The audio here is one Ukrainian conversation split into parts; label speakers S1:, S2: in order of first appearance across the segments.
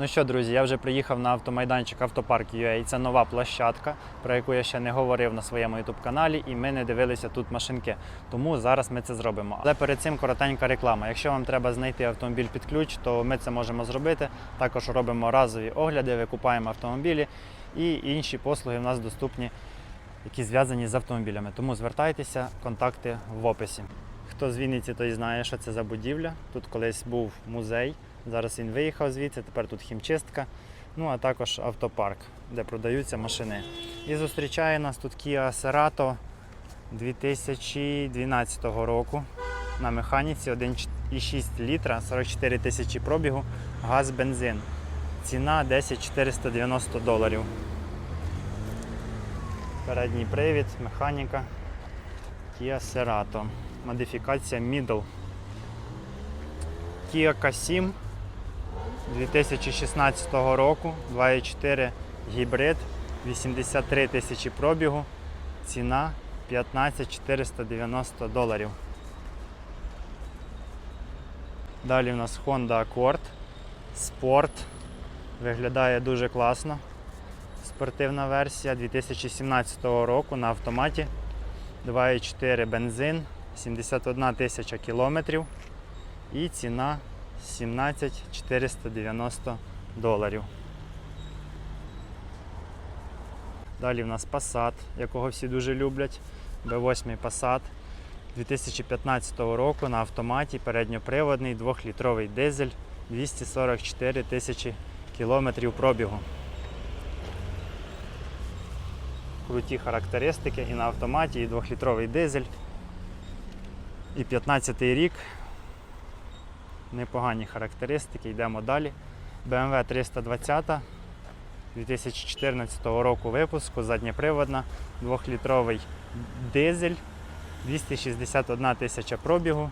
S1: Ну що, друзі, я вже приїхав на автомайданчик Автопарк UA. Це нова площадка, про яку я ще не говорив на своєму youtube каналі, і ми не дивилися тут машинки. Тому зараз ми це зробимо. Але перед цим коротенька реклама. Якщо вам треба знайти автомобіль під ключ, то ми це можемо зробити. Також робимо разові огляди, викупаємо автомобілі і інші послуги в нас доступні, які зв'язані з автомобілями. Тому звертайтеся, контакти в описі. Хто з Вінниці, той знає, що це за будівля. Тут колись був музей. Зараз він виїхав звідси, тепер тут хімчистка, ну а також автопарк, де продаються машини. І зустрічає нас тут Kia Cerato 2012 року на механіці 1,6 літра, 44 тисячі пробігу, газ, бензин. Ціна 10 490 доларів. Передній привід, механіка Kia Cerato. Модифікація Middle. Kia K7 2016 року, 2.4 гібрид, 83 тисячі пробігу, ціна 15 490 доларів. Далі в нас Honda Accord Sport. Виглядає дуже класно. Спортивна версія 2017 року на автоматі. 2.4 бензин, 71 тисяча кілометрів і ціна 17 490 доларів. Далі в нас Passat, якого всі дуже люблять. B8 Passat 2015 року на автоматі передньоприводний 2-літровий дизель 244 тисячі кілометрів пробігу. Круті характеристики і на автоматі, і 2-літровий дизель. І 15 рік. Непогані характеристики, йдемо далі. BMW 320 2014 року випуску, задньоприводна, 2-літровий дизель, 261 тисяча пробігу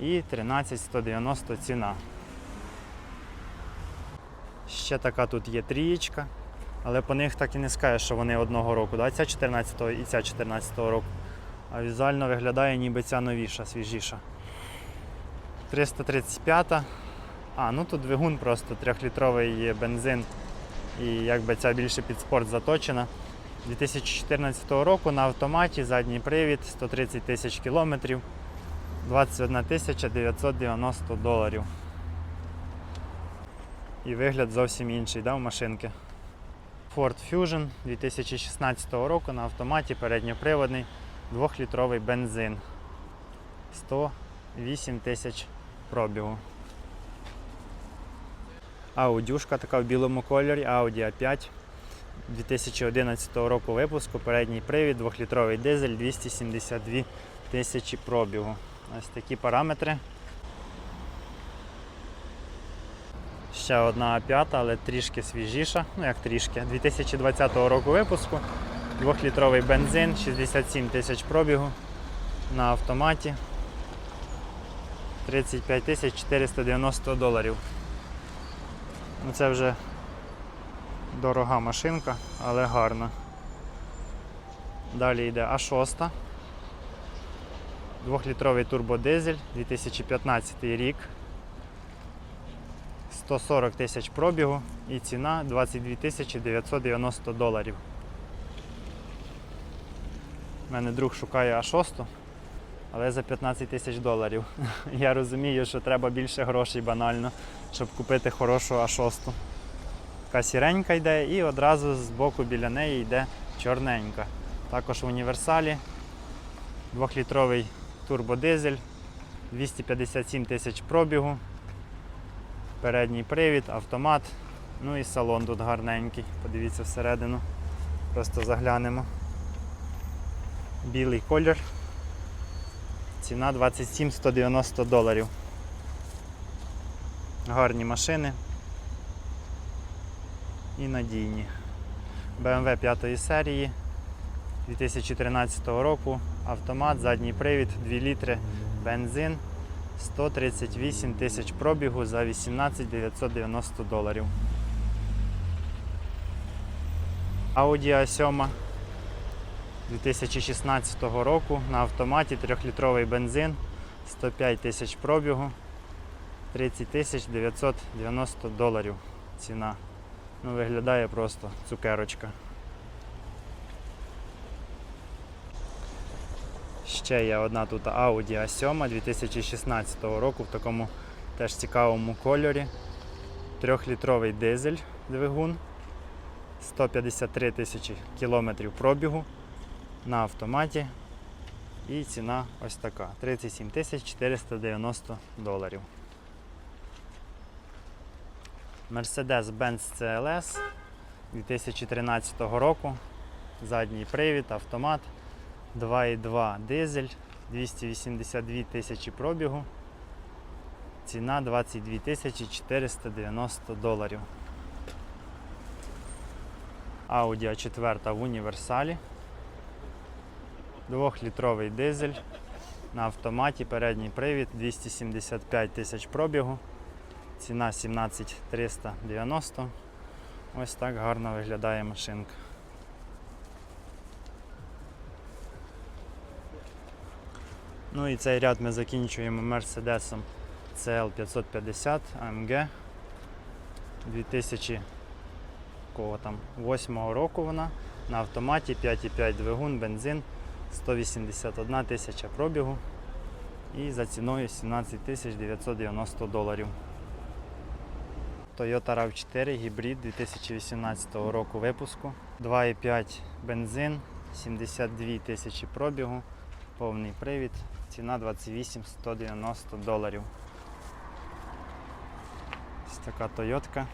S1: і 13 190 ціна. Ще така тут є трієчка, але по них так і не скажеш, що вони одного року. Да? Ця 14-го і ця 14-го року. А візуально виглядає ніби ця новіша, свіжіша. 335. А, ну тут двигун просто 3-літровий бензин. І якби ця більше під спорт заточена. 2014 року на автоматі, задній привід, 130 тисяч кілометрів, 21 тисяча 990 доларів. І вигляд зовсім інший, да, у машинки. Ford Fusion 2016 року на автоматі передньоприводний 2-літровий бензин. 108 тисяч пробігу. Аудюшка така в білому кольорі, Audi A5 2011 року випуску, передній привід, 2-літровий дизель, 272 тисячі пробігу. Ось такі параметри. Ще одна А5, але трішки свіжіша, ну як трішки, 2020 року випуску, 2-літровий бензин, 67 тисяч пробігу на автоматі. 35 тисяч 490 доларів. Ну, Це вже дорога машинка, але гарна. Далі йде А6. 2-літровий турбодизель, 2015 рік. 140 тисяч пробігу і ціна 22 тисячі 990 доларів. У мене друг шукає А6 але за 15 тисяч доларів. Я розумію, що треба більше грошей банально, щоб купити хорошу А6. Така сіренька йде і одразу з боку біля неї йде чорненька. Також в універсалі 2-літровий турбодизель, 257 тисяч пробігу, передній привід, автомат, ну і салон тут гарненький. Подивіться всередину. Просто заглянемо. Білий колір. Ціна 27 190 доларів. Гарні машини і надійні. BMW 5 серії 2013 року, автомат, задній привід, 2 літри, бензин, 138 тисяч пробігу за 18 990 доларів. Audi A7 2016 року на автоматі 3-літровий бензин, 105 тисяч пробігу, 30 тисяч 990 доларів. ціна. Ну, виглядає просто цукерочка. Ще є одна тут Audi A7 2016 року в такому теж цікавому кольорі. Трьохлітровий дизель двигун. 153 тисячі кілометрів пробігу на автоматі. І ціна ось така 37 490 доларів. Mercedes-Benz CLS 2013 року. Задній привід, автомат, 2,2 дизель, 282 тисячі пробігу. Ціна 22 490 доларів. Audi A4 в універсалі. Двохлітровий дизель на автоматі, передній привід, 275 тисяч пробігу. Ціна 17 390. Ось так гарно виглядає машинка. Ну і цей ряд ми закінчуємо Mercedes CL550 AMG 2000 кого там 8 року вона на автоматі 5,5 двигун, бензин, 181 тисяча пробігу і за ціною 17 тисяч 990 доларів. Toyota RAV4 гібрид 2018 року випуску. 2,5 бензин, 72 тисячі пробігу, повний привід, ціна 28 190 доларів. Ось така Тойотка.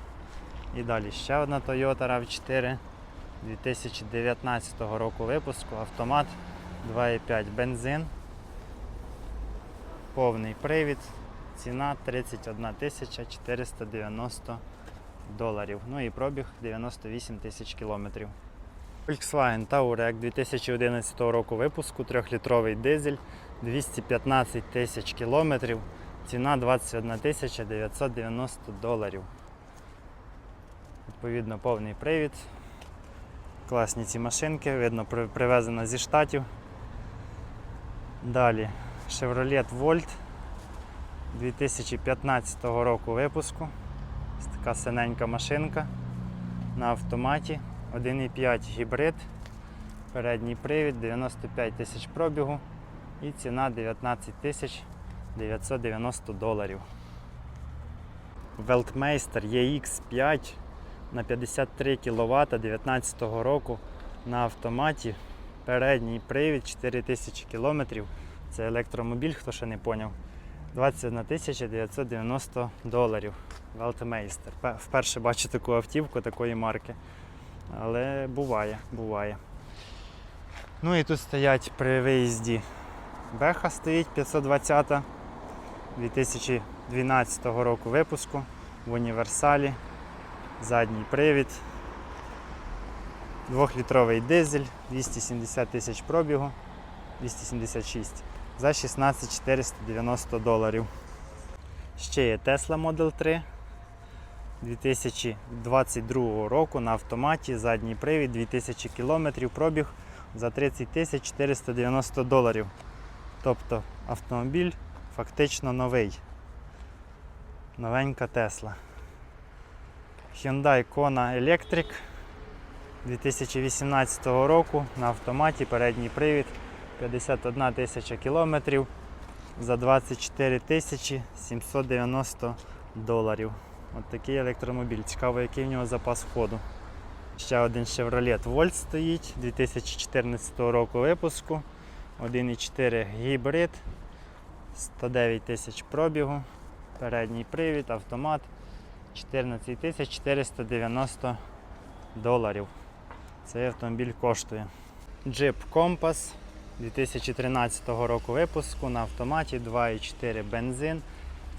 S1: І далі ще одна Toyota RAV4 2019 року випуску, автомат 2,5 бензин, повний привід, ціна 31 490 доларів. Ну і пробіг 98 тисяч кілометрів. Volkswagen Touareg 2011 року випуску, 3-літровий дизель, 215 тисяч кілометрів, ціна 21 990 доларів. Відповідно, повний привід. Класні ці машинки, видно, при- привезена зі штатів. Далі Chevrolet Volt 2015 року випуску. Така синенька машинка на автоматі. 1,5 гібрид, передній привід, 95 тисяч пробігу і ціна 19 тисяч 990 доларів. Weltmeister EX5 на 53 кВт 2019 року на автоматі. Передній привід 4000 км. Це електромобіль, хто ще не поняв. 21 990 доларів. Пе- Вперше бачу таку автівку такої марки. Але буває, буває. Ну і тут стоять при виїзді Беха стоїть 520 2012 року випуску в універсалі. Задній привід. Двохлітровий дизель, 270 тисяч пробігу, 276 за 16 490 доларів. Ще є Tesla Model 3 2022 року на автоматі, задній привід, 2000 км пробіг за 30 тисяч 490 доларів. Тобто автомобіль фактично новий. Новенька Tesla. Hyundai Kona Electric 2018 року на автоматі, передній привід, 51 тисяча кілометрів за 24 тисячі 790 доларів. От такий електромобіль. Цікаво, який в нього запас ходу. Ще один Chevrolet Volt стоїть 2014 року випуску. 1,4 гібрид, 109 тисяч пробігу, передній привід, автомат, 14 490 доларів. Цей автомобіль коштує. Jeep Compass 2013 року випуску на автоматі 2,4 бензин,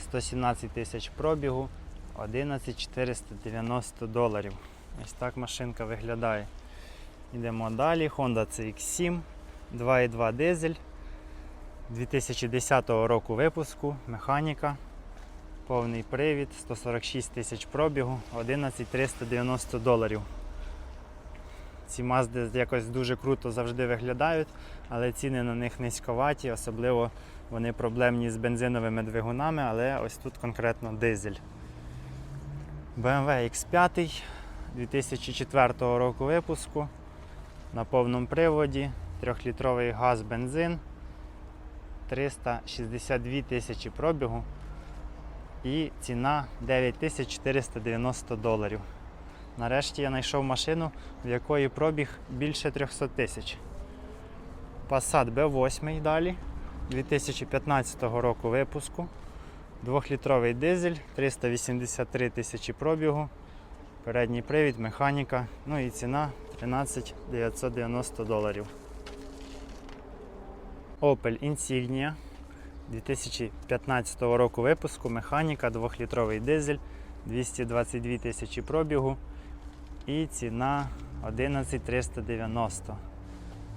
S1: 117 тисяч пробігу, 11 490 доларів. Ось так машинка виглядає. Йдемо далі. Honda CX7, 2,2 дизель 2010 року випуску, механіка, повний привід, 146 тисяч пробігу, 11 390 доларів. Ці мазди якось дуже круто завжди виглядають, але ціни на них низьковаті, особливо вони проблемні з бензиновими двигунами, але ось тут конкретно дизель. BMW X5 2004 року випуску на повному приводі, 3-літровий газ бензин, 362 тисячі пробігу і ціна 9490 доларів. Нарешті я знайшов машину, в якої пробіг більше 300 тисяч. Passat B8 далі 2015 року випуску. 2-літровий дизель, 383 тисячі пробігу, передній привід, механіка, ну і ціна 13 990 доларів. Opel Insignia 2015 року випуску, механіка, 2-літровий дизель, 222 тисячі пробігу і ціна 11 390.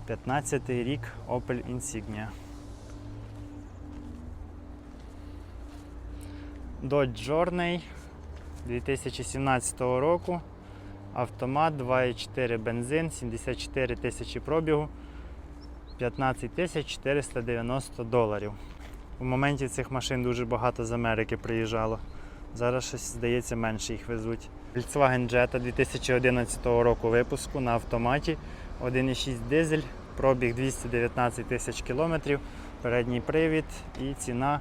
S1: 15 рік Opel Insignia. Dodge Journey 2017 року. Автомат 2,4 бензин, 74 тисячі пробігу, 15 тисяч 490 доларів. У моменті цих машин дуже багато з Америки приїжджало. Зараз щось здається менше їх везуть. Volkswagen Jetta 2011 року випуску на автоматі 1,6 дизель, пробіг 219 тисяч кілометрів, передній привід і ціна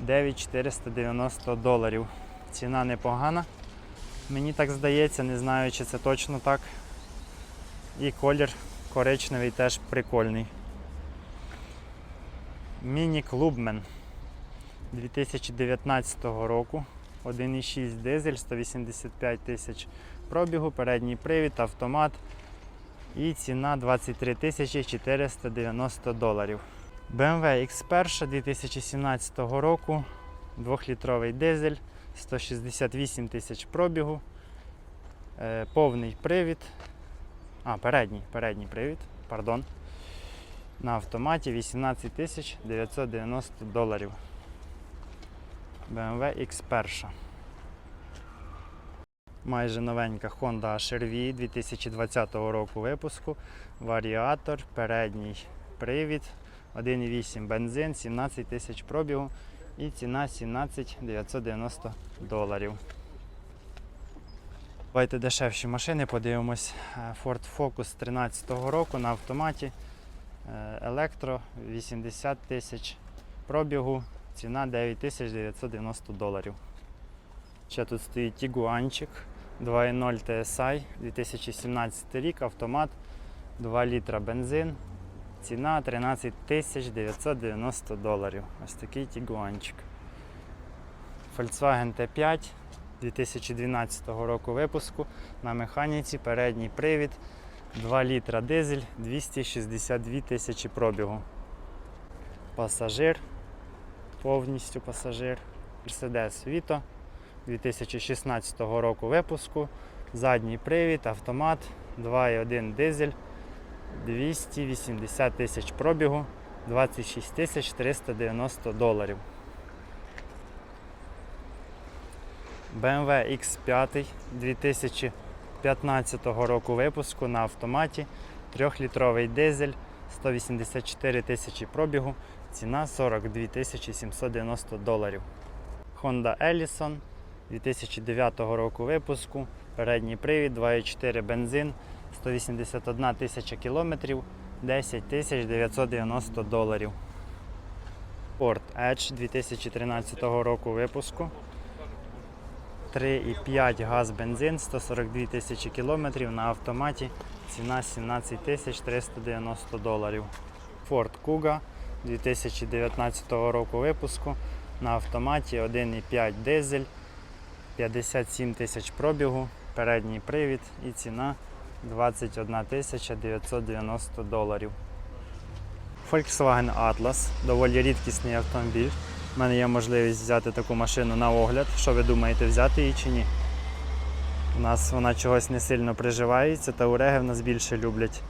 S1: 9490 доларів. Ціна непогана. Мені так здається, не знаю, чи це точно так. І колір коричневий теж прикольний. Міні Клубмен 2019 року. 1,6 дизель, 185 тисяч пробігу, передній привід, автомат. І ціна 23 тисячі 490 доларів. BMW X1 2017 року, 2-літровий дизель, 168 тисяч пробігу, е, повний привід. А, передній, передній привід, пардон. На автоматі 18 тисяч 990 доларів. BMW X1. Майже новенька Honda HR-V 2020 року випуску. Варіатор, передній привід, 1,8 бензин, 17 тисяч пробігу і ціна 17 990 доларів. Давайте дешевші машини подивимось. Е, Ford Focus 13 року на автоматі. Е, Електро 80 тисяч пробігу, ціна 9990 доларів. Ще тут стоїть Тігуанчик 2.0 TSI 2017 рік, автомат, 2 літра бензин. Ціна 13 990 доларів. Ось такий Тігуанчик. Volkswagen T5 2012 року випуску на механіці, передній привід, 2 літра дизель, 262 тисячі пробігу. Пасажир, повністю пасажир. Mercedes Vito 2016 року випуску, задній привід, автомат, 2,1 дизель, 280 тисяч пробігу, 26 тисяч 390 доларів. BMW X5 2015 року випуску на автоматі, 3-літровий дизель, 184 тисячі пробігу, ціна 42 790 доларів. Honda Ellison 2009 року випуску, передній привід, 2,4 бензин, 181 тисяча кілометрів, 10 990 доларів. Ford Edge 2013 року випуску. 3,5 газ бензин, 142 тисячі кілометрів на автоматі. Ціна 17 390 доларів. Ford Kuga 2019 року випуску. На автоматі 1,5 дизель, 57 тисяч пробігу, передній привід і ціна 21 990 доларів. Volkswagen Atlas доволі рідкісний автомобіль. У мене є можливість взяти таку машину на огляд. Що ви думаєте, взяти її чи ні? У нас вона чогось не сильно приживається, та уреги в нас більше люблять.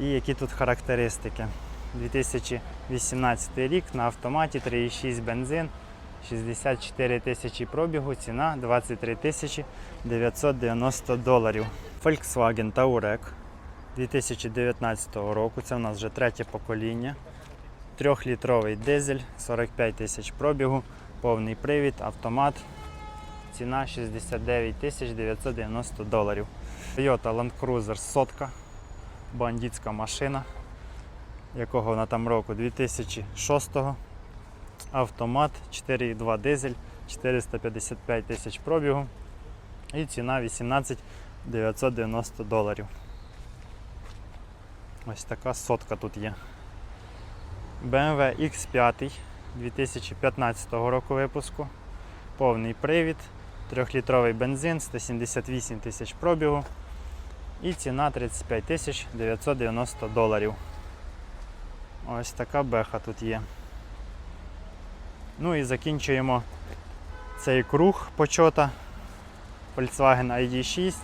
S1: І які тут характеристики? 2018 рік на автоматі 3,6 бензин, 64 тисячі пробігу, ціна 23 тисячі 990 доларів. Volkswagen Touareg 2019 року, це у нас вже третє покоління. Трьохлітровий дизель, 45 тисяч пробігу, повний привід, автомат. ціна 69 тисяч 990 доларів. Toyota Land Cruiser сотка, бандитська машина, якого вона там року 2006 автомат 4,2 дизель, 455 тисяч пробігу і ціна 18 990 доларів. Ось така сотка тут є. BMW X5 2015 року випуску. Повний привід, 3-літровий бензин, 178 тисяч пробігу і ціна 35 990 доларів. Ось така беха тут є. Ну і закінчуємо цей круг почота. Volkswagen ID6,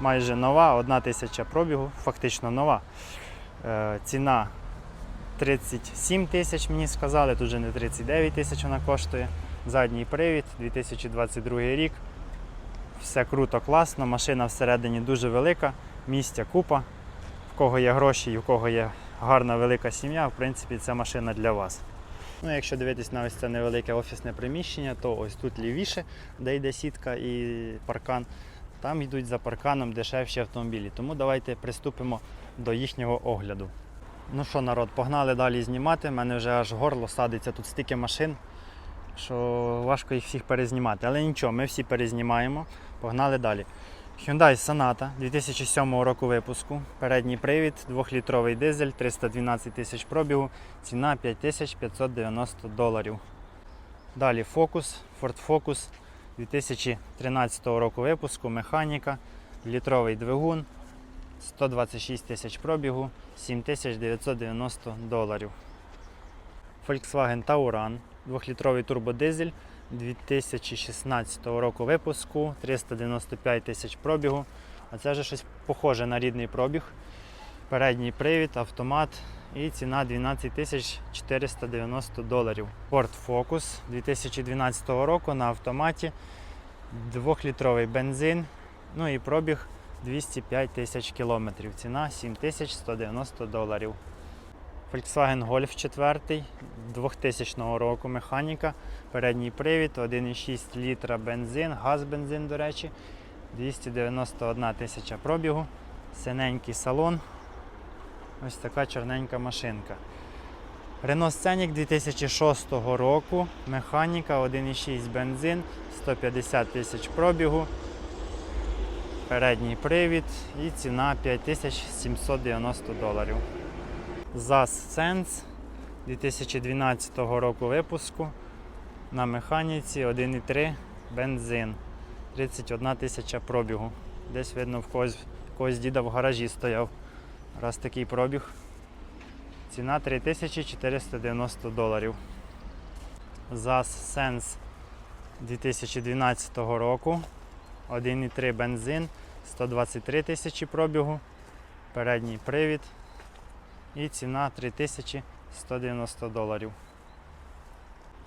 S1: майже нова, 1 тисяча пробігу, фактично нова. Е, ціна 37 тисяч, мені сказали, тут вже не 39 тисяч вона коштує. Задній привід, 2022 рік. Все круто, класно, машина всередині дуже велика, місця купа. В кого є гроші і в кого є гарна велика сім'я, в принципі, це машина для вас. Ну, якщо дивитись на ось це невелике офісне приміщення, то ось тут лівіше, де йде сітка і паркан, там йдуть за парканом дешевші автомобілі. Тому давайте приступимо до їхнього огляду. Ну що, народ, погнали далі знімати. У мене вже аж горло садиться тут стільки машин, що важко їх всіх перезнімати. Але нічого, ми всі перезнімаємо. Погнали далі. Hyundai Sonata 2007 року випуску. Передній привід, 2-літровий дизель, 312 тисяч пробігу, ціна 5590 доларів. Далі Focus, Ford Focus 2013 року випуску, механіка, літровий двигун, 126 тисяч пробігу, 7990 доларів. Volkswagen Tauran, 2-літровий турбодизель 2016 року випуску, 395 тисяч пробігу. А це вже щось похоже на рідний пробіг. Передній привід, автомат і ціна 12 тисяч 490 доларів. Ford Focus 2012 року на автоматі, 2-літровий бензин, ну і пробіг 205 тисяч кілометрів. Ціна 7190 доларів. Volkswagen Golf 4 2000 року механіка, передній привід, 1,6 літра бензин, газ бензин, до речі, 291 тисяча пробігу, синенький салон. Ось така чорненька машинка. Renault Scenic 2006 року, механіка, 1,6 бензин, 150 тисяч пробігу, передній привід і ціна 5790 доларів. ZAZ Sense 2012 року випуску на механіці 1,3 бензин. 31 тисяча пробігу. Десь видно в когось, діда в гаражі стояв. Раз такий пробіг. Ціна 3490 доларів. ZAZ Sense 2012 року. 1,3 бензин, 123 тисячі пробігу. Передній привід. І ціна 3190 доларів.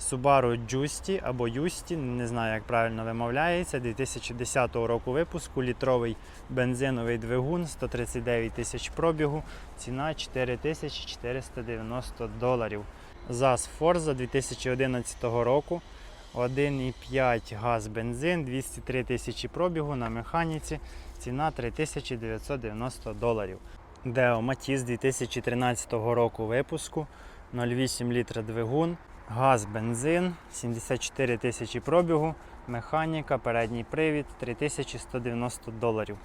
S1: Subaru Justi або Юсті, не знаю, як правильно вимовляється, 2010 року випуску, літровий бензиновий двигун, 139 тисяч пробігу, ціна 4490 доларів. ЗАЗ Forza 2011 року, 1,5 газ бензин, 203 тисячі пробігу на механіці, ціна 3990 доларів. Deo Matiz 2013 року випуску, 0,8 літра двигун, газ, бензин, 74 тисячі пробігу, механіка, передній привід, 3190 доларів.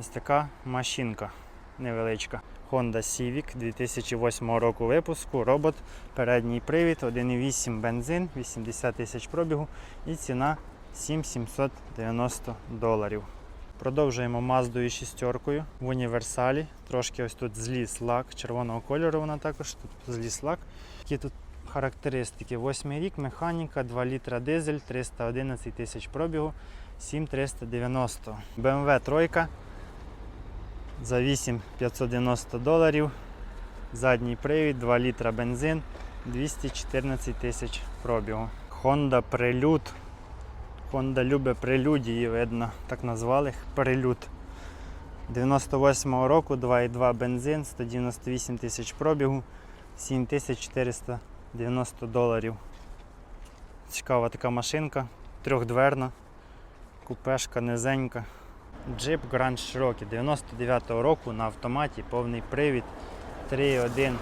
S1: Ось така машинка невеличка. Honda Civic 2008 року випуску, робот, передній привід, 1,8 бензин, 80 тисяч пробігу і ціна 7790 доларів. Продовжуємо Маздою шістеркою в універсалі. Трошки ось тут зліз лак червоного кольору, вона також тут зліз лак. Які тут характеристики? Восьмий рік, механіка, 2 літра дизель, 311 тисяч пробігу, 7390. BMW тройка за 8590 доларів. Задній привід, 2 літра бензин, 214 тисяч пробігу. Honda Prelude Honda любить прелюдії, видно, так назвали їх прелюд. 98-го року 2,2 бензин, 198 тисяч пробігу, 7490 доларів. Цікава така машинка, трьохдверна. Купешка низенька. Джип Grand Cherokee 99-го року на автоматі, повний привід, 3,1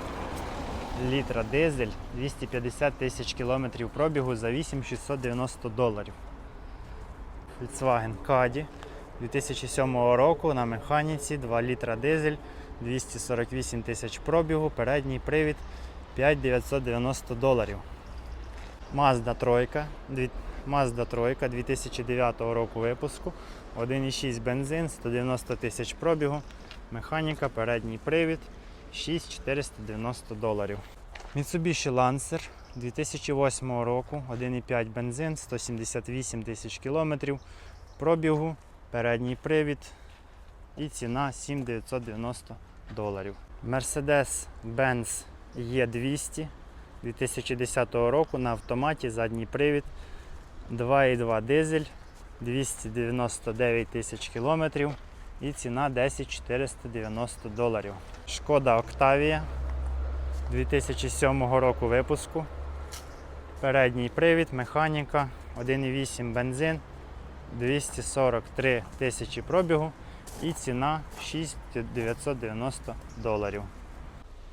S1: літра дизель, 250 тисяч кілометрів пробігу за 8690 доларів. Volkswagen Caddy 2007 року на механіці 2 літра дизель, 248 тисяч пробігу, передній привід 5990 доларів. Mazda 3, дві- Mazda 3 2009 року випуску, 1,6 бензин, 190 тисяч пробігу, механіка, передній привід, 6490 доларів. Mitsubishi Lancer 2008 року, 1,5 бензин, 178 тисяч кілометрів, пробігу, передній привід і ціна 7990 доларів. Mercedes-Benz E200 2010 року на автоматі задній привід 2,2 дизель 299 тисяч кілометрів і ціна 10 490 доларів. Шкода Octavia 2007 року випуску. Передній привід, механіка, 1,8 бензин, 243 тисячі пробігу і ціна 6990 доларів.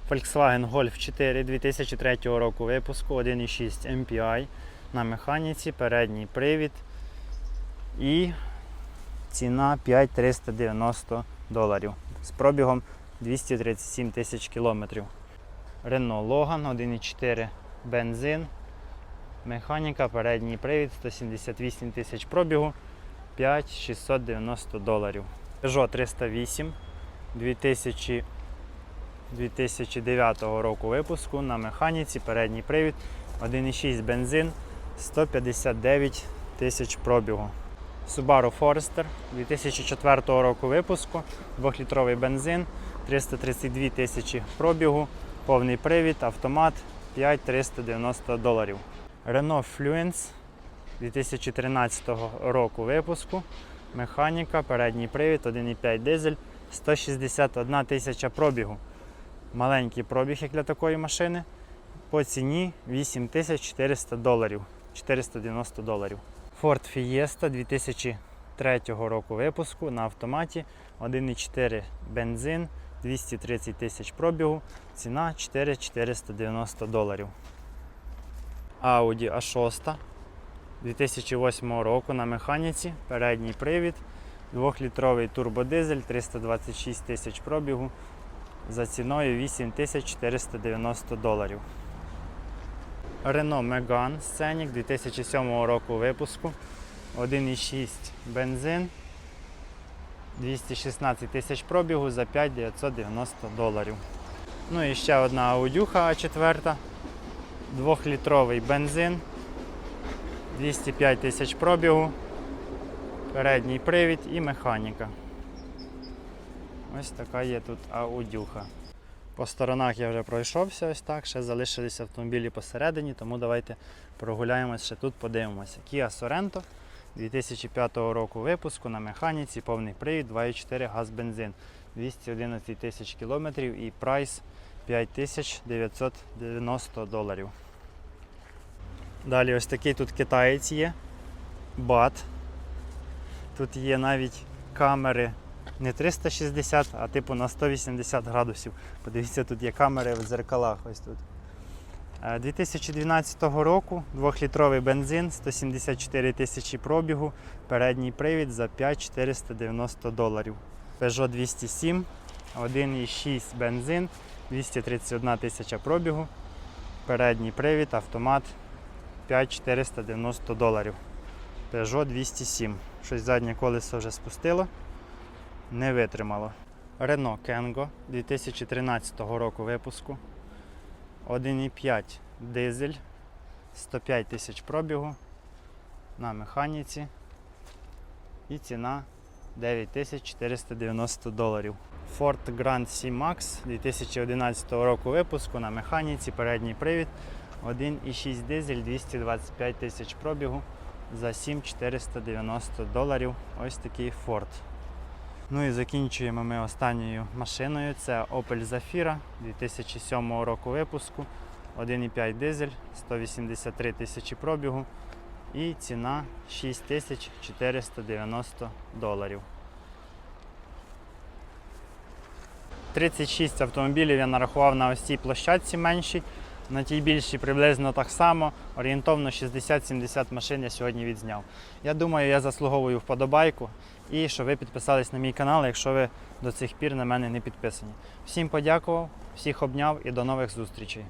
S1: Volkswagen Golf 4 2003 року випуску, 1,6 MPI на механіці, передній привід і ціна 5390 доларів з пробігом 237 тисяч кілометрів. Renault Logan 1,4 бензин, механіка, передній привід, 178 тисяч пробігу, 5690 доларів. Peugeot 308 2000 2009 року випуску на механіці, передній привід, 1,6 бензин, 159 тисяч пробігу. Subaru Forester 2004 року випуску, 2-літровий бензин, 332 тисячі пробігу, повний привід, автомат 5390 доларів. Renault Fluence 2013 року випуску, механіка, передній привід, 1,5 дизель, 161 тисяча пробігу. Маленький пробіг, як для такої машини, по ціні 8400 доларів, 490 доларів. Ford Fiesta 2003 року випуску на автоматі 1,4 бензин, 230 тисяч пробігу, ціна 4490 доларів. Audi A6 2008 року на механіці, передній привід, 2-літровий турбодизель, 326 тисяч пробігу за ціною 8490 доларів. Renault Megane Scenic 2007 року випуску. 1,6 бензин. 216 тисяч пробігу за 5990 доларів. Ну і ще одна аудюха А4. 2-літровий бензин. 205 тисяч пробігу. Передній привід і механіка. Ось така є тут аудюха. По сторонах я вже пройшовся ось так, ще залишились автомобілі посередині, тому давайте прогуляємось ще тут, подивимося. Kia Sorento 2005 року випуску на механіці, повний привід, 2,4 газ бензин, 211 тисяч кілометрів і прайс 5990 доларів. Далі ось такий тут китаєць є, бат. Тут є навіть камери не 360, а типу на 180 градусів. Подивіться, тут є камери в дзеркалах. Ось тут. Е, 2012 року 2-літровий бензин, 174 тисячі пробігу, передній привід за 5490 доларів. Peugeot 207, 1,6 бензин, 231 тисяча пробігу, передній привід, автомат 5490 доларів. Peugeot 207. Щось заднє колесо вже спустило не витримало. Renault Kengo 2013 року випуску. 1,5 дизель, 105 тисяч пробігу на механіці. І ціна 9490 доларів. Ford Grand C-Max 2011 року випуску на механіці, передній привід, 1,6 дизель, 225 тисяч пробігу за 7490 доларів. Ось такий Ford. Ну і закінчуємо ми останньою машиною. Це Opel Zafira 2007 року випуску. 1,5 дизель, 183 тисячі пробігу. І ціна 6490 доларів. 36 автомобілів я нарахував на ось цій площадці меншій, на тій більшій приблизно так само. Орієнтовно 60-70 машин я сьогодні відзняв. Я думаю, я заслуговую вподобайку і що ви підписались на мій канал, якщо ви до цих пір на мене не підписані. Всім подякував, всіх обняв і до нових зустрічей.